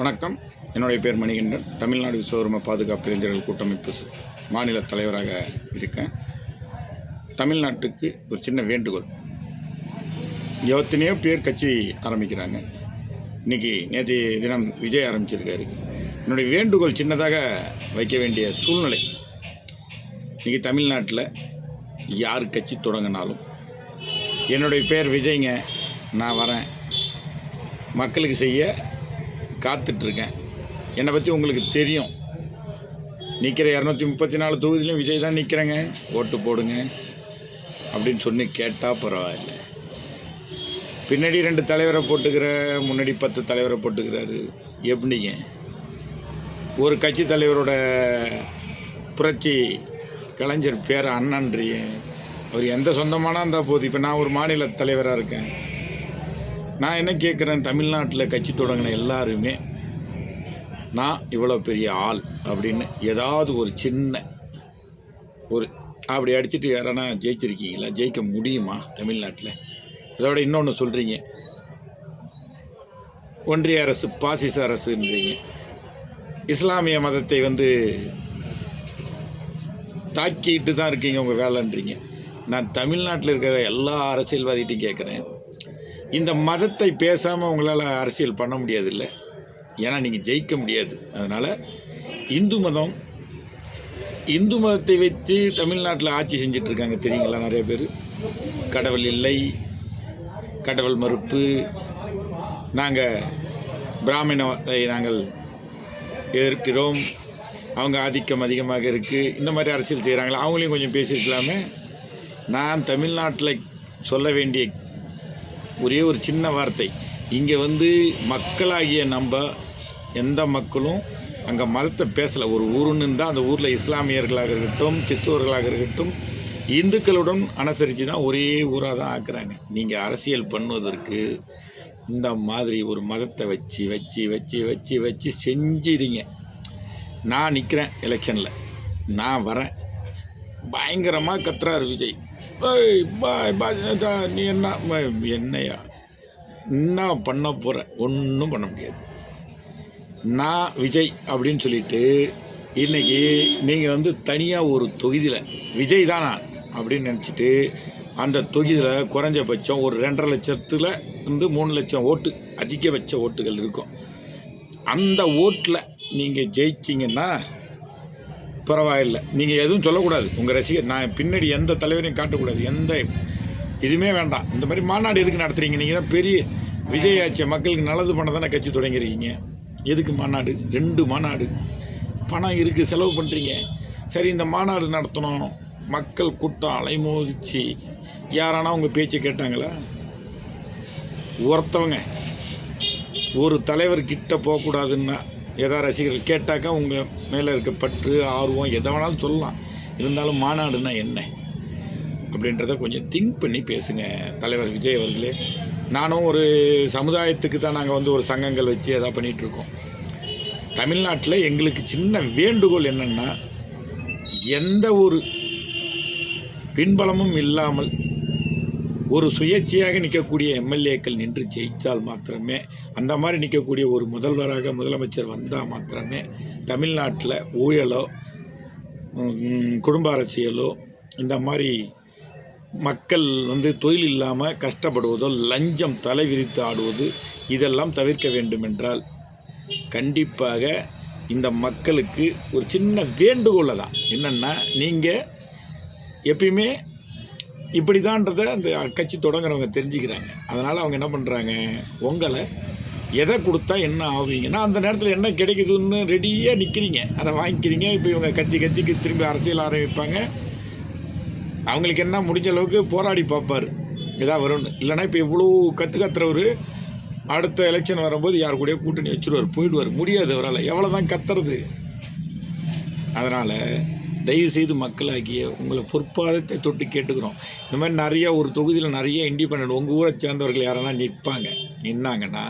வணக்கம். என்னுடைய பேர் மணிகண்டன். தமிழ்நாடு விஸ்வகர்ம பாதுகாப்பு இளைஞர்கள் கூட்டமைப்பு மாநில தலைவராக இருக்கேன். தமிழ்நாட்டுக்கு ஒரு சின்ன வேண்டுகோள். எத்தனையோ பேர் கட்சி ஆரம்பிக்கிறாங்க. இன்னைக்கு நேற்று தினம் விஜய் ஆரம்பிச்சிருக்காரு. என்னுடைய வேண்டுகோள் சின்னதாக வைக்க வேண்டிய சூழ்நிலை. இன்றைக்கி தமிழ்நாட்டில் யார் கட்சி தொடங்கினாலும். என்னுடைய பேர் விஜய்ங்க. நான் வரேன். மக்களுக்கு செய்ய காத்துட்ருக்கேன். என்னை பற்றி உங்களுக்கு தெரியும். நிற்கிற இரநூத்தி முப்பத்தி நாலு தொகுதியிலும் விஜய் தான் நிற்கிறேங்க ஓட்டு போடுங்க. அப்படின்னு சொல்லி கேட்டால் பரவாயில்ல. பின்னாடி ரெண்டு தலைவரை போட்டுக்கிற முன்னாடி பத்து தலைவரை போட்டுக்கிறாரு. எப்படிங்க? ஒரு கட்சி தலைவரோட புரட்சி கலைஞர் பேர் அண்ணன்றீங்க அவர் எந்த சொந்தமான இருந்தால் போகுது இப்போ நான் ஒரு மாநில தலைவராக இருக்கேன். நான் என்ன கேட்குறேன் தமிழ்நாட்டில் கட்சி தொடங்கின எல்லாருமே நான் இவ்வளோ பெரிய ஆள் அப்படின்னு ஏதாவது ஒரு சின்ன ஒரு அப்படி அடிச்சுட்டு யாரானா ஜெயிச்சிருக்கீங்களா? ஜெயிக்க முடியுமா தமிழ்நாட்டில்? அதோட இன்னொன்று சொல்கிறீங்க ஒன்றிய அரசு பாசிச அரசுன்றீங்க. இஸ்லாமிய மதத்தை வந்து தாக்கிட்டு தான் இருக்கீங்க உங்கள் வேலைன்றீங்க. நான் தமிழ்நாட்டில் இருக்கிற எல்லா அரசியல்வாதிகிட்டையும் கேட்குறேன் இந்த மதத்தை பேசாமல் உங்களால் அரசியல் பண்ண முடியாதுல்ல. ஏன்னா நீங்கள் ஜெயிக்க முடியாது. அதனால் இந்து மதம் இந்து மதத்தை வச்சு தமிழ்நாட்டில் ஆட்சி செஞ்சிட்ருக்காங்க. தெரியுங்களா நிறைய பேர்? கடவுள் இல்லை கடவுள் மறுப்பு. நாங்கள் பிராமணத்தை நாங்கள் எதிர்க்கிறோம். அவங்க ஆதிக்கம் அதிகமாக இருக்குது இந்த மாதிரி அரசியல் செய்கிறாங்களா அவங்களையும் கொஞ்சம் பேசியிருக்கலாமே நான் தமிழ்நாட்டில் சொல்ல வேண்டிய ஒரே ஒரு சின்ன வார்த்தை. இங்கே வந்து மக்களாகிய நம்ம எந்த மக்களும் அங்கே மதத்தை பேசலை. ஒரு ஊருன்னு இருந்தால் அந்த ஊரில் இஸ்லாமியர்களாக இருக்கட்டும் கிறிஸ்துவர்களாக இருக்கட்டும் இந்துக்களுடன் அனுசரித்து தான் ஒரே ஊராக தான் ஆக்குறாங்க. நீங்கள் அரசியல் பண்ணுவதற்கு இந்த மாதிரி ஒரு மதத்தை வச்சு வச்சு வச்சு வச்சு வச்சு செஞ்சிருங்க. நான் நிற்கிறேன் எலெக்ஷனில் நான் வரேன். பயங்கரமாக கத்துறாரு விஜய். ஏய் பாய் நீ என்ன? என்னையா? என்ன பண்ண போகிற ஒன்றும் பண்ண முடியாது. நான் விஜய் அப்படின்னு சொல்லிட்டு இன்றைக்கி நீங்கள் வந்து தனியாக ஒரு தொகுதியில் விஜய் தானா அப்படின்னு நினச்சிட்டு அந்த தொகுதியில் குறைஞ்சபட்சம் ஒரு ரெண்டரை லட்சத்தில் இருந்து மூணு லட்சம் ஓட்டு அதிகபட்ச ஓட்டுகள் இருக்கும். அந்த ஓட்டில் நீங்கள் ஜெயிச்சிங்கன்னா பரவாயில்லை. நீங்கள் எதுவும் சொல்லக்கூடாது. உங்கள் ரசிகர் நான் பின்னாடி எந்த தலைவரையும் காட்டக்கூடாது. எந்த இதுவுமே வேண்டாம். இந்த மாதிரி மாநாடு எதுக்கு நடத்துகிறீங்க நீங்கள் தான் பெரிய விஜய் ஆட்சியை மக்களுக்கு நல்லது பண்ண தானே கட்சி தொடங்கியிருக்கீங்க. எதுக்கு மாநாடு? ரெண்டு மாநாடு. பணம் இருக்குது செலவு பண்ணுறீங்க சரி இந்த மாநாடு நடத்தணும். மக்கள் கூட்டம் அலைமோதிச்சு. யாரானா உங்கள் பேச்சை கேட்டாங்களா? ஒருத்தவங்க. ஒரு தலைவர் கிட்ட போகக்கூடாதுன்னா எதா ரசிகர்கள் கேட்டாக்கா உங்கள் மேலே இருக்க பற்று ஆர்வம் எதை வேணாலும் சொல்லலாம். இருந்தாலும் மாநாடுனா என்ன? அப்படின்றத கொஞ்சம் திங்க் பண்ணி பேசுங்க தலைவர் விஜய் அவர்களே. நானும் ஒரு சமுதாயத்துக்கு தான் நாங்கள் வந்து ஒரு சங்கங்கள் வச்சு எதாவது பண்ணிகிட்ருக்கோம் தமிழ்நாட்டில் எங்களுக்கு சின்ன வேண்டுகோள் என்னென்னா எந்த ஒரு பின்பலமும் இல்லாமல் ஒரு சுயேட்சையாக நிற்கக்கூடிய எம்எல்ஏக்கள் நின்று ஜெயித்தால் மாத்திரமே அந்த மாதிரி நிற்கக்கூடிய ஒரு முதல்வராக முதலமைச்சர் வந்தால் மாத்திரமே தமிழ்நாட்டில் ஊழலோ குடும்ப அரசியலோ இந்த மாதிரி மக்கள் வந்து தொழில் இல்லாமல் கஷ்டப்படுவதோ லஞ்சம் தலை விரித்து ஆடுவது இதெல்லாம் தவிர்க்க வேண்டுமென்றால் கண்டிப்பாக இந்த மக்களுக்கு ஒரு சின்ன வேண்டுகோளை தான் என்னென்னா நீங்கள் எப்பயுமே இப்படி தான்றதை அந்த கட்சி தொடங்குறவங்க தெரிஞ்சுக்கிறாங்க. அதனால் அவங்க என்ன பண்ணுறாங்க உங்களை எதை கொடுத்தா என்ன ஆவீங்கன்னா அந்த நேரத்தில் என்ன கிடைக்குதுன்னு ரெடியாக நிற்கிறீங்க அதை வாங்கிக்கிறீங்க. இப்போ இவங்க கத்தி கத்திக்கு திரும்பி அரசியல் ஆரம்பிப்பாங்க. அவங்களுக்கு என்ன முடிஞ்ச அளவுக்கு போராடி பார்ப்பார். இதாக வரும்னு. இல்லைன்னா இப்போ இவ்வளோ கற்று கத்துறவர் அடுத்த எலெக்ஷன் வரும்போது யார் கூடயோ கூட்டணி வச்சுருவார். போயிடுவார். முடியாது அவரால். எவ்வளோ தான் கத்துறது. அதனால் தயவு செய்து மக்களாகிய உங்களை பொற்பாதத்தை தொட்டு கேட்டுக்கிறோம். இந்த மாதிரி நிறைய ஒரு தொகுதியில் நிறைய இண்டிபெண்ட் உங்கள் ஊரை சேர்ந்தவர்கள் யாரெல்லாம் நிற்பாங்க? நின்னாங்கன்னா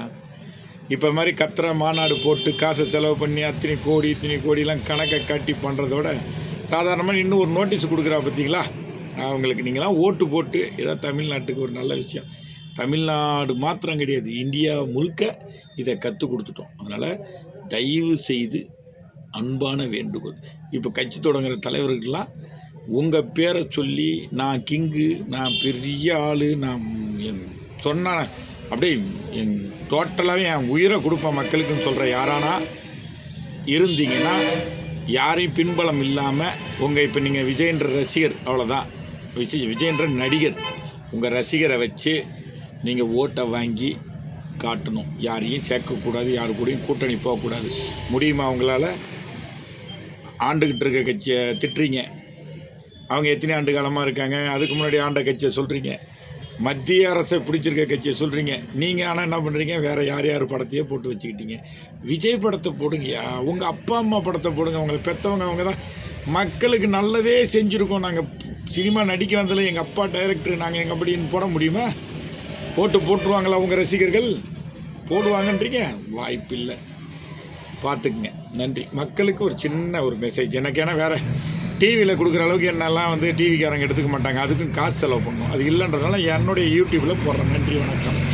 இப்போ மாதிரி கத்துற மாநாடு போட்டு காசை செலவு பண்ணி அத்தனை கோடி இத்தனை கோடிலாம் கணக்கை காட்டி பண்ணுறதோட சாதாரணமாக இன்னும் ஒரு நோட்டீஸ் கொடுக்குறா பார்த்தீங்களா அவங்களுக்கு நீங்களாம் ஓட்டு போட்டு ஏதோ தமிழ்நாட்டுக்கு ஒரு நல்ல விஷயம். தமிழ்நாடு மாத்திரம் கிடையாது இந்தியா முழுக்க இதை கற்றுக் கொடுத்துட்டோம். அதனால் தயவு செய்து அன்பான வேண்டுகோள். இப்போ கட்சி தொடங்குற தலைவர்கள்லாம் உங்கள் பேரை சொல்லி நான் கிங்கு நான் பெரிய ஆள் நான் என் சொன்ன அப்படியே என் டோட்டலாகவே என் உயிரை கொடுப்பேன் மக்களுக்குன்னு சொல்கிற யாரானா இருந்தீங்கன்னா யாரையும் பின்பலம் இல்லாமல் உங்கள் இப்போ நீங்கள் விஜயன்ற ரசிகர் அவ்வளோதான் விஜய் விஜயன்ற நடிகர். உங்கள் ரசிகரை வச்சு நீங்கள் ஓட்டை வாங்கி காட்டணும். யாரையும் சேர்க்கக்கூடாது யாரு கூடயும் கூட்டணி போகக்கூடாது. முடியுமா அவங்களால ஆண்டுகிட்டு இருக்க கட்சியை திட்டுறீங்க. அவங்க எத்தனை ஆண்டு காலமாக இருக்காங்க? அதுக்கு முன்னாடி ஆண்ட கட்சியை சொல்கிறீங்க மத்திய அரசை பிடிச்சிருக்க கட்சியை சொல்கிறீங்க நீங்கள் ஆனால் என்ன பண்ணுறீங்க வேறு யார் யார் படத்தையே போட்டு வச்சுக்கிட்டீங்க. விஜய் படத்தை போடுங்கயா உங்கள் அப்பா அம்மா படத்தை போடுங்க. உங்களை பெற்றவங்க அவங்க தான். மக்களுக்கு நல்லதே செஞ்சுருக்கோம். நாங்கள் சினிமா நடிக்க வந்ததில் எங்கள் அப்பா டைரக்டர் நாங்கள் எங்கள் அப்படின்னு போட முடியுமா? போட்டு போட்டுருவாங்களா உங்கள் ரசிகர்கள்? போடுவாங்கன்றீங்க? வாய்ப்பில்லை. பார்த்துக்குங்க. நன்றி. மக்களுக்கு ஒரு சின்ன ஒரு மெசேஜ் எனக்கு ஏன்னா வேறு டிவியில் கொடுக்குற அளவுக்கு என்னெல்லாம் வந்து டிவிக்காரங்க எடுத்துக்க மாட்டாங்க. அதுக்கும் காசு செலவு பண்ணணும் அது இல்லைன்றதுனால என்னுடைய யூடியூப்பில் போடுறேன். நன்றி வணக்கம்.